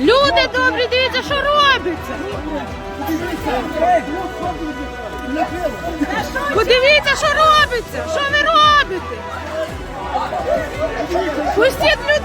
Люди добрі, дивіться, що робиться. Подивіться, що робиться. Що ви робите? Пустіть людину!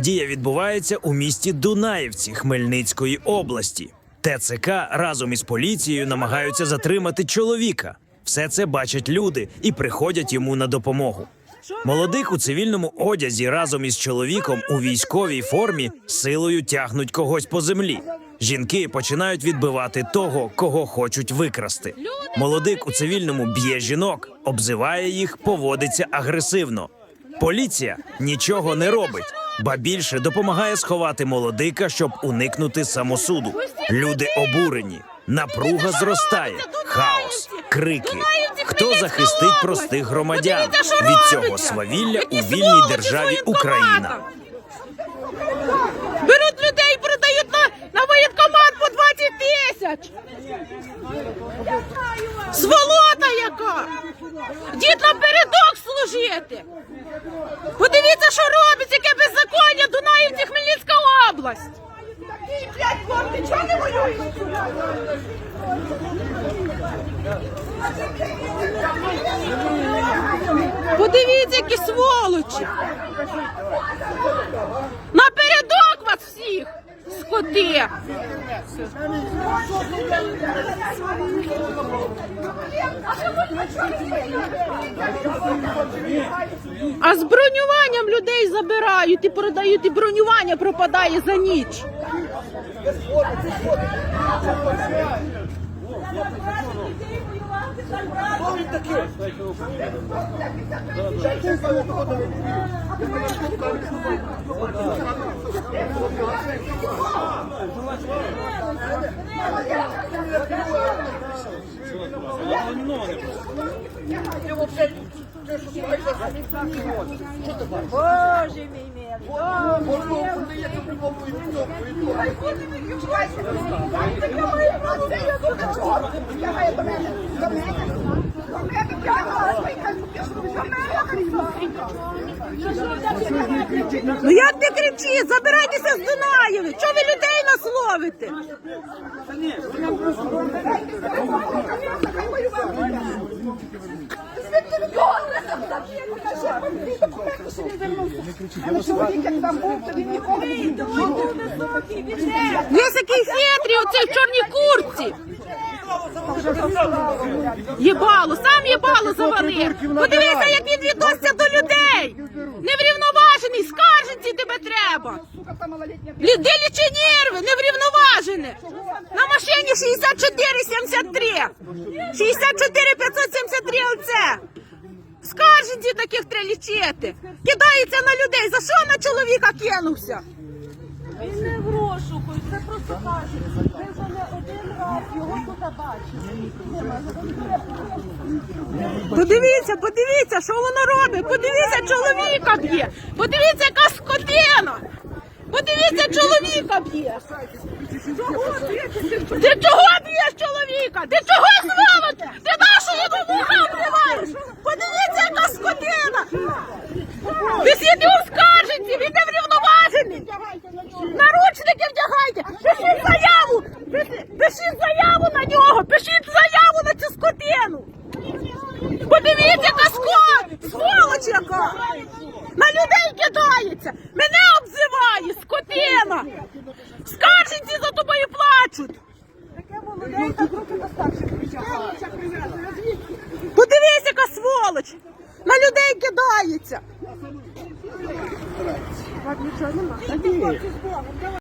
Подія відбувається у місті Дунаївці Хмельницької області. ТЦК разом із поліцією намагаються затримати чоловіка. Все це бачать люди і приходять йому на допомогу. Молодик у цивільному одязі разом із чоловіком у військовій формі силою тягнуть когось по землі. Жінки починають відбивати того, кого хочуть викрасти. Молодик у цивільному б'є жінок, обзиває їх, поводиться агресивно. Поліція нічого не робить, ба більше допомагає сховати молодика, щоб уникнути самосуду. Люди обурені, напруга зростає, хаос, крики. Хто захистить простих громадян від цього свавілля у вільній державі Україна? Беруть людей, продають на, на воєнкомат по 20 тисяч. Сволота Дід напередок служити. Подивіться, що робиться, яке беззаконня Дунаївці Хмельницька область. Такий, блядь, хлопці, чого не воюють? Подивіться, які сволочі. Напередок вас всіх, скоти. А з бронюванням людей забирають і продають, і бронювання пропадає за ніч. Боже мій мир, Боже мій милий. Ну як не кричи, Забирайтеся з Дунаєви! Чого ви людей нас Ось який хитрий оцей в чорній куртці. Єбало, сам єбало завалив. Подивися, як він відноситься до людей. Неврівноважений, скарженці тебе треба. Люди лічі нерви, неврівноважений. На машині 6473. 64 573 таких треба лічити. Кидається на людей. За що на чоловіка кинувся? Він не в розшуку, це просто кажуть. Ми вже не один раз його тут бачили. Подивіться, подивіться, що воно робить. Подивіться, чоловіка б'є. Подивіться, яка скотина. Подивіться, чоловіка б'є. Ти чого б'єш чоловіка? Ти чого сволоч? Ти нашу його вуха обливаєш? Подивіться, яка скотина. Висіть його в скарженці, він не врівноважений. Наручники вдягайте. Пишіть заяву. Пишіть- Пишіть заяву на нього. Пишіть заяву на цю скотину. Подивіться, яка скот! Сволоч яка! На людей кидається! Мене обзиває, скотина! Скарженці за тобою плачуть! Таке молоде, так руки до старших притягали. Подивіться, яка сволоч! На людей кидається! Нічого нема.